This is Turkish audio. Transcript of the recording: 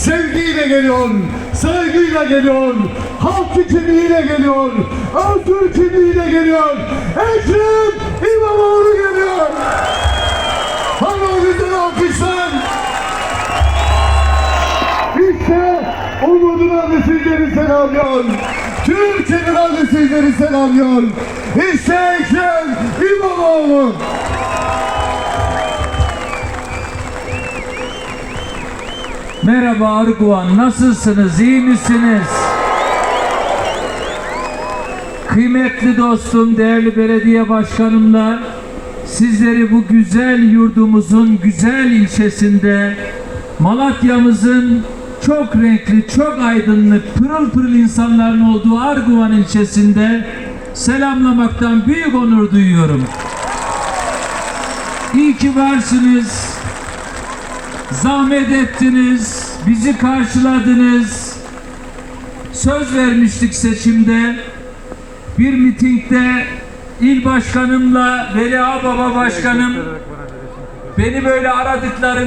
sevgiyle geliyor, saygıyla geliyor, halk kimliğiyle geliyor, özgür kimliğiyle geliyor. Ekrem İmamoğlu geliyor. Hadi o güzel alkışlar. İşte umudun adı sizleri selamlıyor. Türkiye'nin adı sizleri selamlıyor. İşte Ekrem Merhaba Arguvan, nasılsınız, iyi misiniz? Kıymetli dostum, değerli belediye başkanımla sizleri bu güzel yurdumuzun güzel ilçesinde Malatya'mızın çok renkli, çok aydınlık, pırıl pırıl insanların olduğu Arguvan ilçesinde selamlamaktan büyük onur duyuyorum. İyi ki varsınız. Zahmet ettiniz, bizi karşıladınız. Söz vermiştik seçimde. Bir mitingde il başkanımla Veli Ağbaba başkanım beni böyle aradıklarında